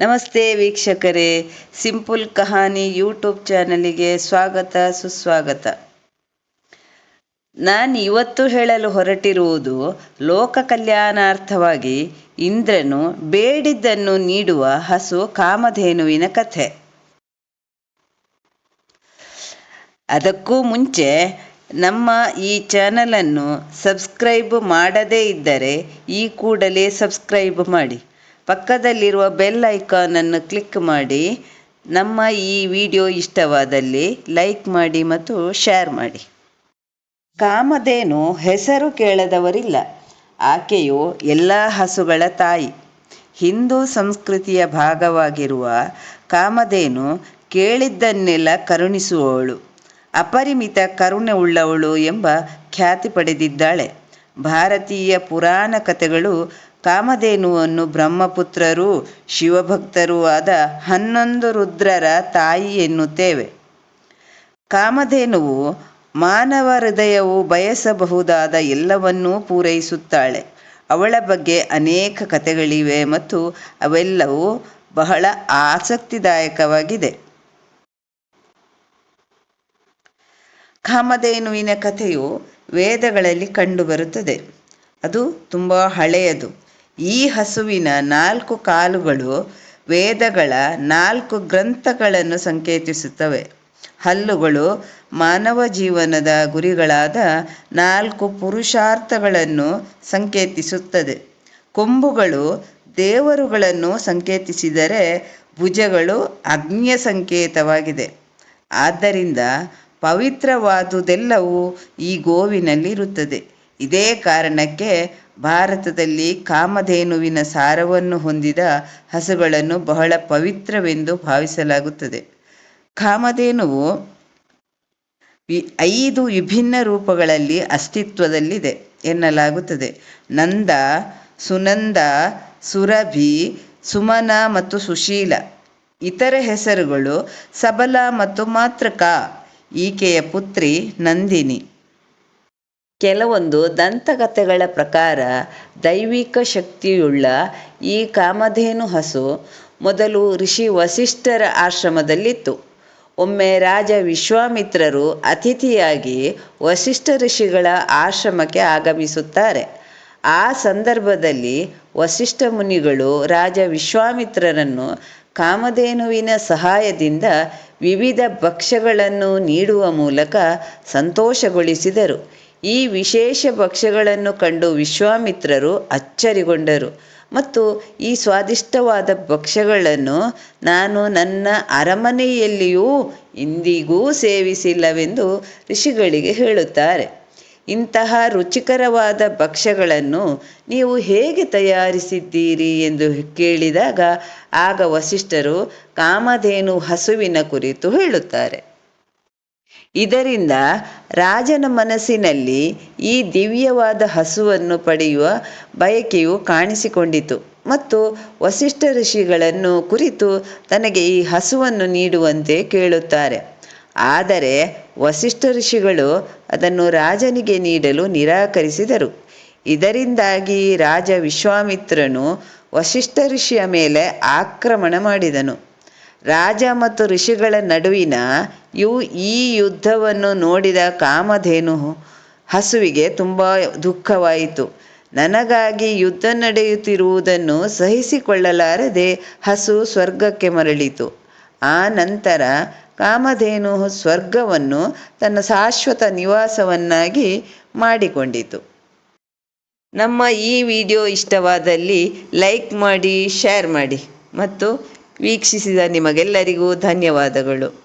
ನಮಸ್ತೆ ವೀಕ್ಷಕರೇ. ಸಿಂಪಲ್ ಕಹಾನಿ ಯೂಟ್ಯೂಬ್ ಚಾನಲಿಗೆ ಸ್ವಾಗತ, ಸುಸ್ವಾಗತ. ನಾನು ಇವತ್ತು ಹೇಳಲು ಹೊರಟಿರುವುದು ಲೋಕ ಕಲ್ಯಾಣಾರ್ಥವಾಗಿ ಇಂದ್ರನು ಬೇಡಿದ್ದನ್ನು ನೀಡುವ ಹಸು ಕಾಮಧೇನುವಿನ ಕಥೆ. ಅದಕ್ಕೂ ಮುಂಚೆ ನಮ್ಮ ಈ ಚಾನಲನ್ನು ಸಬ್ಸ್ಕ್ರೈಬ್ ಮಾಡದೇ ಇದ್ದರೆ ಈ ಕೂಡಲೇ ಸಬ್ಸ್ಕ್ರೈಬ್ ಮಾಡಿ. ಪಕ್ಕದಲ್ಲಿರುವ ಬೆಲ್ ಐಕಾನನ್ನು ಕ್ಲಿಕ್ ಮಾಡಿ. ನಮ್ಮ ಈ ವಿಡಿಯೋ ಇಷ್ಟವಾದಲ್ಲಿ ಲೈಕ್ ಮಾಡಿ ಮತ್ತು ಶೇರ್ ಮಾಡಿ. ಕಾಮಧೇನು ಹೆಸರು ಕೇಳದವರಿಲ್ಲ. ಆಕೆಯು ಎಲ್ಲ ಹಸುಗಳ ತಾಯಿ. ಹಿಂದೂ ಸಂಸ್ಕೃತಿಯ ಭಾಗವಾಗಿರುವ ಕಾಮಧೇನು ಕೇಳಿದ್ದನ್ನೆಲ್ಲ ಕರುಣಿಸುವವಳು. ಅಪರಿಮಿತ ಕರುಣೆ ಉಳ್ಳವಳು ಎಂಬ ಖ್ಯಾತಿ ಪಡೆದಿದ್ದಾಳೆ. ಭಾರತೀಯ ಪುರಾಣ ಕಥೆಗಳು ಕಾಮಧೇನುವನ್ನು ಬ್ರಹ್ಮಪುತ್ರರೂ, ಶಿವಭಕ್ತರೂ ಆದ ಹನ್ನೊಂದು ರುದ್ರರ ತಾಯಿ ಎನ್ನುತ್ತೇವೆ. ಕಾಮಧೇನುವು ಮಾನವ ಹೃದಯವು ಬಯಸಬಹುದಾದ ಎಲ್ಲವನ್ನೂ ಪೂರೈಸುತ್ತಾಳೆ. ಅವಳ ಬಗ್ಗೆ ಅನೇಕ ಕಥೆಗಳಿವೆ ಮತ್ತು ಅವೆಲ್ಲವೂ ಬಹಳ ಆಸಕ್ತಿದಾಯಕವಾಗಿದೆ. ಕಾಮಧೇನುವಿನ ಕಥೆಯು ವೇದಗಳಲ್ಲಿ ಕಂಡುಬರುತ್ತದೆ. ಅದು ತುಂಬ ಹಳೆಯದು. ಈ ಹಸುವಿನ ನಾಲ್ಕು ಕಾಲುಗಳು ವೇದಗಳ ನಾಲ್ಕು ಗ್ರಂಥಗಳನ್ನು ಸಂಕೇತಿಸುತ್ತವೆ. ಹಲ್ಲುಗಳು ಮಾನವ ಜೀವನದ ಗುರಿಗಳಾದ ನಾಲ್ಕು ಪುರುಷಾರ್ಥಗಳನ್ನು ಸಂಕೇತಿಸುತ್ತದೆ. ಕೊಂಬುಗಳು ದೇವರುಗಳನ್ನು ಸಂಕೇತಿಸಿದರೆ ಭುಜಗಳು ಅಗ್ನಿಯ ಸಂಕೇತವಾಗಿದೆ ಆದ್ದರಿಂದ ಪವಿತ್ರವಾದುದೆಲ್ಲವೂ ಈ ಗೋವಿನಲ್ಲಿರುತ್ತದೆ. ಇದೇ ಕಾರಣಕ್ಕೆ ಭಾರತದಲ್ಲಿ ಕಾಮಧೇನುವಿನ ಸಾರವನ್ನು ಹೊಂದಿದ ಹಸುಗಳನ್ನು ಬಹಳ ಪವಿತ್ರವೆಂದು ಭಾವಿಸಲಾಗುತ್ತದೆ. ಕಾಮಧೇನುವು ಐದು ವಿಭಿನ್ನ ರೂಪಗಳಲ್ಲಿ ಅಸ್ತಿತ್ವದಲ್ಲಿದೆ ಎನ್ನಲಾಗುತ್ತದೆ. ನಂದ, ಸುನಂದ, ಸುರಭಿ, ಸುಮನ ಮತ್ತು ಸುಶೀಲ ಇತರ ಹೆಸರುಗಳು ಸಬಲ ಮತ್ತು ಮಾತೃಕ ಈಕೆಯ ಪುತ್ರಿ ನಂದಿನಿ. ಕೆಲವೊಂದು ದಂತಕಥೆಗಳ ಪ್ರಕಾರ ದೈವಿಕ ಶಕ್ತಿಯುಳ್ಳ ಈ ಕಾಮಧೇನು ಹಸು ಮೊದಲು ಋಷಿ ವಸಿಷ್ಠರ ಆಶ್ರಮದಲ್ಲಿತ್ತು. ಒಮ್ಮೆ ರಾಜ ವಿಶ್ವಾಮಿತ್ರರು ಅತಿಥಿಯಾಗಿ ವಸಿಷ್ಠ ಋಷಿಗಳ ಆಶ್ರಮಕ್ಕೆ ಆಗಮಿಸುತ್ತಾರೆ. ಆ ಸಂದರ್ಭದಲ್ಲಿ ವಸಿಷ್ಠ ಮುನಿಗಳು ರಾಜ ವಿಶ್ವಾಮಿತ್ರರನ್ನು ಕಾಮಧೇನುವಿನ ಸಹಾಯದಿಂದ ವಿವಿಧ ಭಕ್ಷ್ಯಗಳನ್ನು ನೀಡುವ ಮೂಲಕ ಸಂತೋಷಗೊಳಿಸಿದರು. ಈ ವಿಶೇಷ ಭಕ್ಷ್ಯಗಳನ್ನು ಕಂಡು ವಿಶ್ವಾಮಿತ್ರರು ಅಚ್ಚರಿಗೊಂಡರು. ಮತ್ತು ಈ ಸ್ವಾದಿಷ್ಟವಾದ ಭಕ್ಷ್ಯಗಳನ್ನು ನಾನು ನನ್ನ ಅರಮನೆಯಲ್ಲಿಯೂ ಇಂದಿಗೂ ಸೇವಿಸಿಲ್ಲವೆಂದು ಋಷಿಗಳಿಗೆ ಹೇಳುತ್ತಾರೆ. ಇಂತಹ ರುಚಿಕರವಾದ ಭಕ್ಷ್ಯಗಳನ್ನು ನೀವು ಹೇಗೆ ತಯಾರಿಸಿದ್ದೀರಿ ಎಂದು ಕೇಳಿದಾಗ ಆಗ ವಸಿಷ್ಠರು ಕಾಮಧೇನು ಹಸುವಿನ ಕುರಿತು ಹೇಳುತ್ತಾರೆ. ಇದರಿಂದ ರಾಜನ ಮನಸ್ಸಿನಲ್ಲಿ ಈ ದಿವ್ಯವಾದ ಹಸುವನ್ನು ಪಡೆಯುವ ಬಯಕೆಯು ಕಾಣಿಸಿಕೊಂಡಿತು. ಮತ್ತು ವಸಿಷ್ಠ ಋಷಿಗಳನ್ನು ಕುರಿತು ತನಗೆ ಈ ಹಸುವನ್ನು ನೀಡುವಂತೆ ಕೇಳುತ್ತಾರೆ. ಆದರೆ ವಸಿಷ್ಠ ಋಷಿಗಳು ಅದನ್ನು ರಾಜನಿಗೆ ನೀಡಲು ನಿರಾಕರಿಸಿದರು. ಇದರಿಂದಾಗಿ ರಾಜ ವಿಶ್ವಾಮಿತ್ರನು ವಸಿಷ್ಠ ಋಷಿಯ ಮೇಲೆ ಆಕ್ರಮಣ ಮಾಡಿದನು. ರಾಜ ಮತ್ತು ಋಷಿಗಳ ನಡುವಿನ ಇವು ಈ ಯುದ್ಧವನ್ನು ನೋಡಿದ ಕಾಮಧೇನು ಹಸುವಿಗೆ ತುಂಬ ದುಃಖವಾಯಿತು. ನನಗಾಗಿ ಯುದ್ಧ ನಡೆಯುತ್ತಿರುವುದನ್ನು ಸಹಿಸಿಕೊಳ್ಳಲಾರದೆ ಹಸು ಸ್ವರ್ಗಕ್ಕೆ ಮರಳಿತು. ಆ ನಂತರ ಕಾಮಧೇನು ಸ್ವರ್ಗವನ್ನು ತನ್ನ ಶಾಶ್ವತ ನಿವಾಸವನ್ನಾಗಿ ಮಾಡಿಕೊಂಡಿತು. ನಮ್ಮ ಈ ವಿಡಿಯೋ ಇಷ್ಟವಾದಲ್ಲಿ ಲೈಕ್ ಮಾಡಿ, ಶೇರ್ ಮಾಡಿ ಮತ್ತು ವೀಕ್ಷಿಸಿದ ನಿಮಗೆಲ್ಲರಿಗೂ ಧನ್ಯವಾದಗಳು.